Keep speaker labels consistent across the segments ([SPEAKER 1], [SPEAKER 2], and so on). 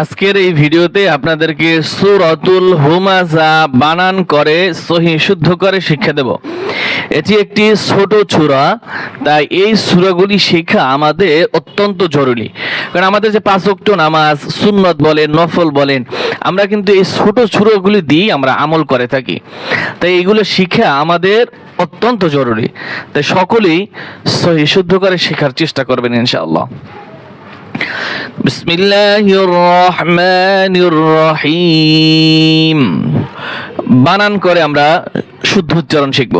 [SPEAKER 1] আজকের এই ভিডিওতে আপনাদেরকে সুরতুল হুমাজা বানান করে, সহি শুদ্ধ করে শিক্ষা দেব। এটি একটি ছোট সূরা তাই এই সূরাগুলি শেখা আমাদের অত্যন্ত জরুরি। কারণ আমাদের যে পাঁচ ওয়াক্ত নামাজ, সুন্নত বলেন, নফল বলেন, আমরা কিন্তু এই ছোট সূরাগুলি দিয়ে আমরা আমল করে থাকি। তাই এগুলো শিখা আমাদের অত্যন্ত জরুরি। তাই সকলেই সহি শুদ্ধ করে শেখার চেষ্টা করবেন ইনশাআল্লাহ। بسم الله الرحمن الرحيم বানান করে আমরা শুদ্ধ উচ্চারণ শিখব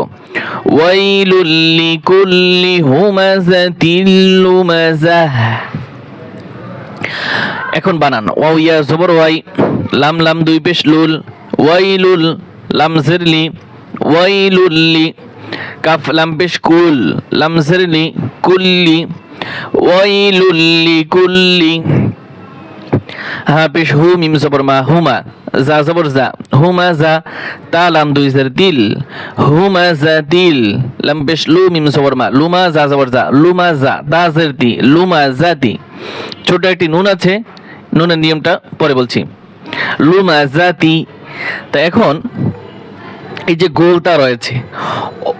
[SPEAKER 1] ওয়াইলুল লিকুল্লি হুমাযাতিল লুমাযাহ এখন বানান ওয়াও ইয়া জবর ওয়াই লাম লাম দুই পেশ লুল ওয়াইলুল লাম জিরলি ওয়াইলুল্লি কাফ লাম পেশ কুল লাম জিরলি কুল্লি ওয়াইলুল্লি কুল্লি হা পেশ হু, মিম জবর মা, হুমা, জা জবর জা, হুমা জা, তা দুই জের দিল, হুমা জা দিল, লাম পেশ লু, মিম জবর মা, লুমা জা জবর জা, লুমা জা, দা জের দি, লুমা জাতি ছোট একটি নুন আছে, নুনের নিয়মটা পরে বলছি। লুমা জাতি তা এখন এই যে গোলতা রয়েছে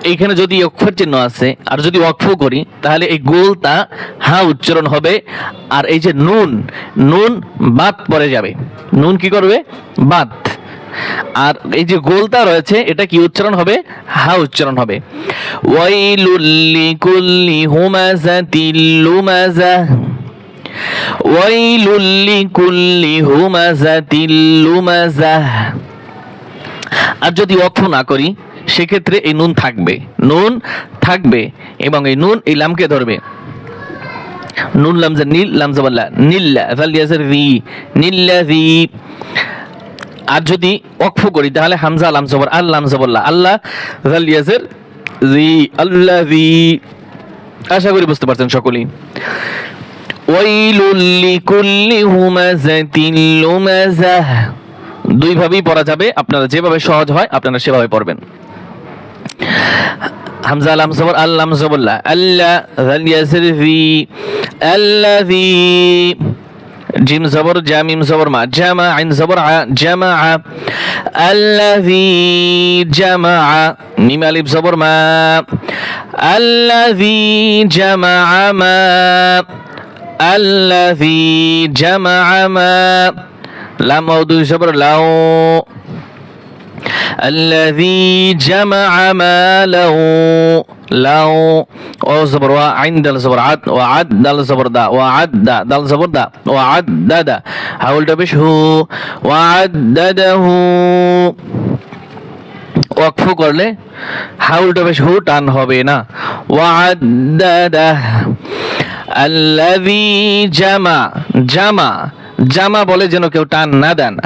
[SPEAKER 1] এইখানে যদি অক্ষর চিহ্ন আছে, আর যদি অক্ষ করি, তাহলে এই গোলতা হা উচ্চারণ হবে, আর এই যে নুন নুন বাদ পড়ে যাবে। নুন কি করবে? বাদ। আর এই যে গোলতা রয়েছে, এটা কি উচ্চারণ হবে? হা উচ্চারণ হবে। ওয়াইলুল্লি কুল্লি হুমাজাতিল লুমাজাহ ওয়াইলুল্লি কুল্লি হুমাজাতিল লুমাজাহ আর যদি অক্ষ না করি সেক্ষেত্রে এই নুন থাকবে। নুন থাকবে এবং এই নুন এই লামকে ধরবে। নুন লামজা নীল লামজাবাল্লা নীল্লা রি নীল্লা রি। আর যদি অক্ষ করি, তাহলে হামজা, লাম জবর আল লাম জবল্লা আল্লাহ ভালিয়াজের রি আল্লাহ রি। আশা করি বুঝতে পারছেন সকলেই। ওয়াইলুল লিকুল্লি হুমাযাতিল লুমাযাহ দুই ভাবেই পড়া যাবে। আপনারা যেভাবে সহজ হয়, আপনারা সেভাবে পড়বেন। হামজা আলাম জবর আল্লাম জবল্লা আল্লাহ জাল ইয়াসির ফি আল্লাযী জিম জবর জা মিম জবর মা, জামা আইন জবর, আ, জামা আল্লাযী জামা, মিম আলিফ জবর মা আল্লাযী জামা, মা আল্লাযী জামা, মা, লাম দুই জবর লাও الذي جمع ماله লাও ও জবর ওয়া আইন দাল জবর আদ ওয়া আদ দাল জবর দা ওয়া আদ দা দাল জবর দা ওয়া আদ দাদা হাউলটা বেশ হু ওয়া আদাদাহু ওয়াকফ করলে হাউলটা বেশ হু টান হবে না ওয়া আদাদা আল্লাযী জামা জামা জামা বলে যেন কেউ টান না দেন।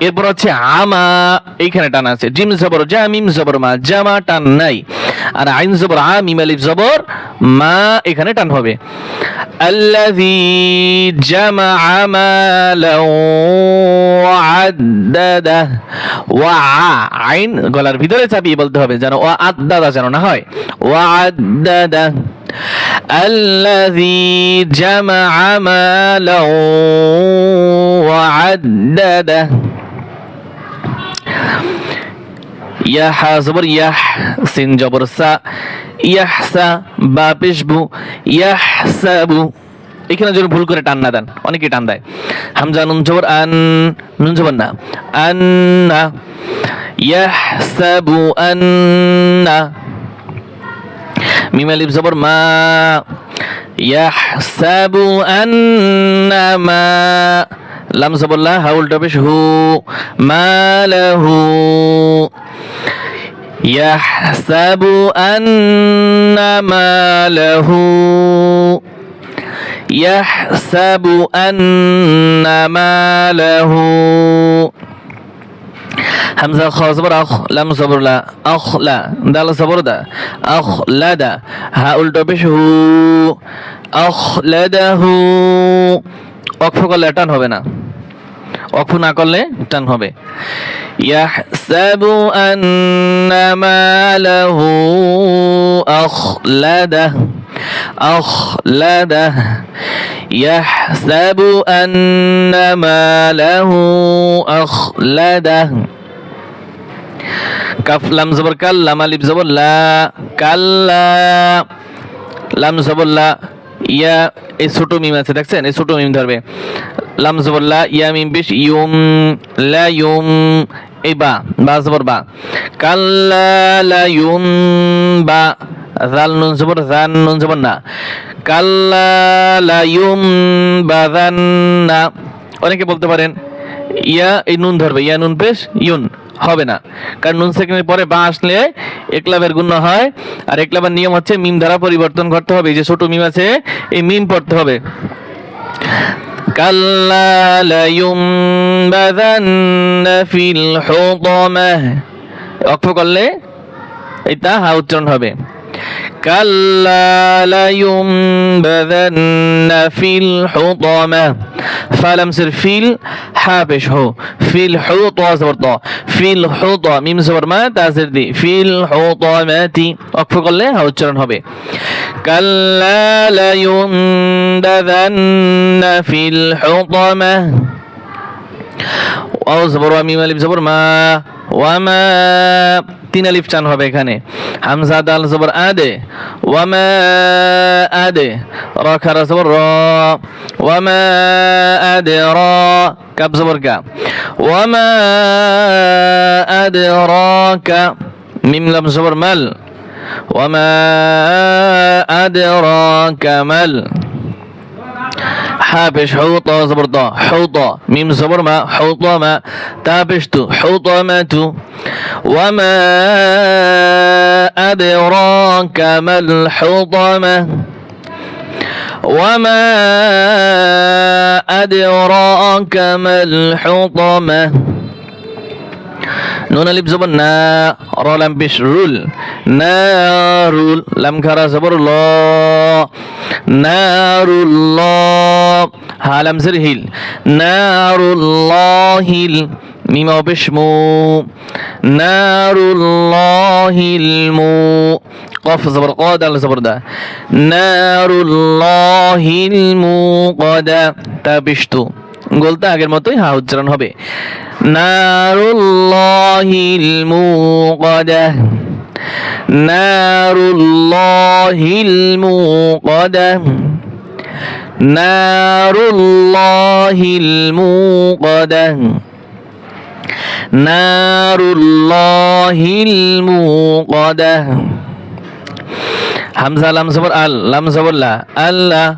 [SPEAKER 1] এরপর হচ্ছে আমা, এইখানে টান আছে। জিম জবর জা, মিম জবর মা, জামা টান নাই। আর আইন জবর আ, মিম আলিফ জবর মা, এখানে টান হবে। আল্লাযী জামা মালাও আদাদা ওয়া আইন গলার ভিতরে চাপিয়ে বলতে হবে যেন ওয়া আদাদা যেন না হয়। ওয়া আদাদা الذي جمع مالا وعدده ইয়াহ জবর ইয়াহ সিন জবর সা ইয়াহসা বা পেশবু ইয়াহসাবু এখানে যদি ভুল করে টান না দেন অনেকে টান দেয় হামজা নুন জবর আন নুন জবর না আন্না ইয়াহসাবু আন্না মিম আলিফ জবর মা ইয়াহসাবু আন্না মা লাম জবর লা হাউল ডবেশ হু মালাহু ইয়াহসাবু আন্না মালাহু ইয়াহসাবু আন্না মালাহু হামজা খ জবর আখ লাম জবর লা আখ লা দাল জবর দা আখ লা দা হা উল্টো পেশ হু আখ লা দা হু অক্ষ করলে টান হবে না অক্ষ না করলে টান হবে ইয়াহসাবু আন্না মালাহু আখলাদা আখলাদা يحسب أن ماله أخلده কাফ, লাম জবর কাল, লাম আলিফ জবর লা কাল্লা লাম জবর লা, ইয়া, এই ছোট মিম আছে, দেখছেন? এই ছোট মিম ধরবে। লাম জবর লা, ইয়া মিম বিশ ইউম লা ইউম এই বা বা জবর বা। কাল্লা লা ইউম বা জাল নুন জবর জান নুন জবর না। কাল্লা লা ইউম বাযান্না অনেকে বলতে পারেন, ইয়া, এই নুন ধরবে। ইয়া, নুন পেশ ইউন হবে না। কারণ নুন সেকেন্ডের পরে বা আসলে একলাবের গুণ হয়। আর একলাবের নিয়ম হচ্ছে মিম দ্বারা পরিবর্তন করতে হবে। এই যে ছোট মিম আছে, এই মিম পড়তে হবে। ফিল অক্ষ করলে এটা হা উচ্চারণ হবে। كلا لينبذن في الحطمة فلم سر فيل حابش هو في الحوطة زبر طا في الحوطة ميم زبر ما تاسر دي في الحطمة অক্ষ করলে হা উচ্চারণ হবে كلا لينبذن في الحطمة ওয়াও জবর ওয়া মিম আলিফ জবর মা ওয়া মা তিন আলিফ টান হবে এখানে। হামজা দাল জবর আদে ওয়া মা আদে, র খারা জবর র ওয়া মা আদে র কাব জবর কা ওয়া মা আদে র কা মিম লাম জবর মাল। ওয়া মা আদে র কামাল حابش حوطة زبرطة حوطة ميم زبر ما حوطة ما تابشت حوطمة وما أدراك ما الحطمة وما أدراك ما الحطمة নুন আলিফ জবর না র লাম পেশ রুল নারুল লাম খারা জবর ল নারুল হা লাম জের হিল নারুল্লাহিল মিমা পেশ মু নারুল্লাহিল মু قف زبر قاد على زبر ده نار الله الموقدة تابشتو বলতে আগের মতোই হা উচ্চারণ হবে নারুল্লাহিল نار الله الموقدة. نار الله الموقدة. نار الله الموقدة. حمزة لم صبر أل لم صبر لا. الله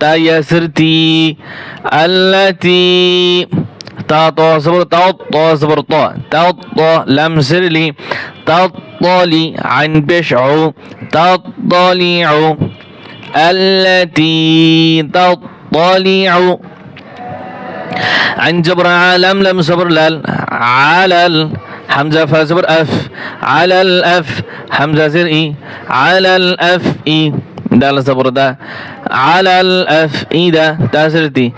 [SPEAKER 1] تيسرتي ألتي تا طا صبر تا طا صبر طا تا طا لم سرلي تطلي عن بشعو تطلع التي تطلع عن جبر عالم لم صبر لل على حمزة فصبر أف على الأف حمزة زر إي على الأف إي دال صبر دا على الأفئدة تاسرتي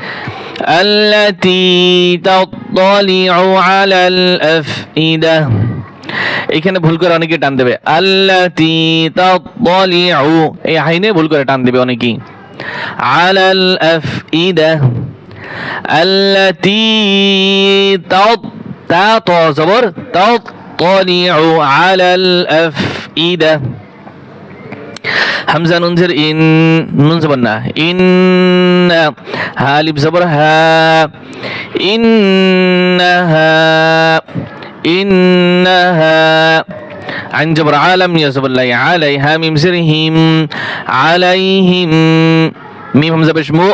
[SPEAKER 1] التي تطلع على الأفئدة এখানে ভুল করে অনেকে টান দেবে আল্লাতি তাতলিউ এই হাইনে ভুল করে টান দেবে অনেকেই আলাল আফইদা আল্লাতি তাত তা ত জবর তাতলিউ আলাল আফইদা হামজা নুন জের ইন নুন জবর না ইন হা লিপ জবর হা ইন্নাহা ইন্নাহা عن جبر عالم يا زبر الله عليها ميم زرهم عليهم ميم همزة بش مو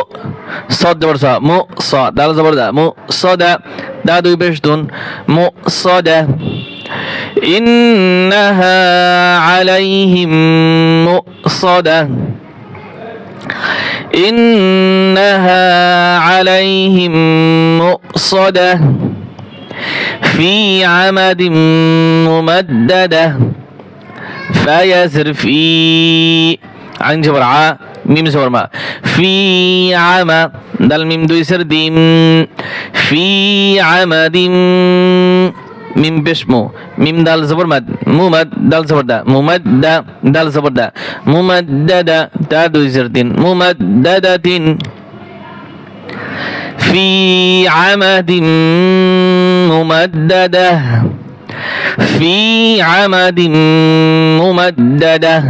[SPEAKER 1] صاد جبر صا مو صا دال زبر دا مو صدا دا دوي بش دون مو صدا إنها عليهم مؤصدة إنها عليهم مؤصدة في عمد ممددة. فيسر في عن جبر ع ميم زبر ما في عمى دل ميم دوي سر ديم في عمد ميم بشمو ميم دال زبر مد. مومد دال زبر دا. مومد دا دال زبر دا. مومد دا دا تا دو زر مومد دا دا دين. في عمد ممددة في عمد ممددة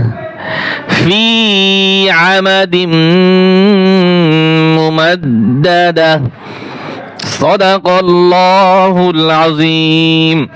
[SPEAKER 1] في عمد ممددة صدق الله العظيم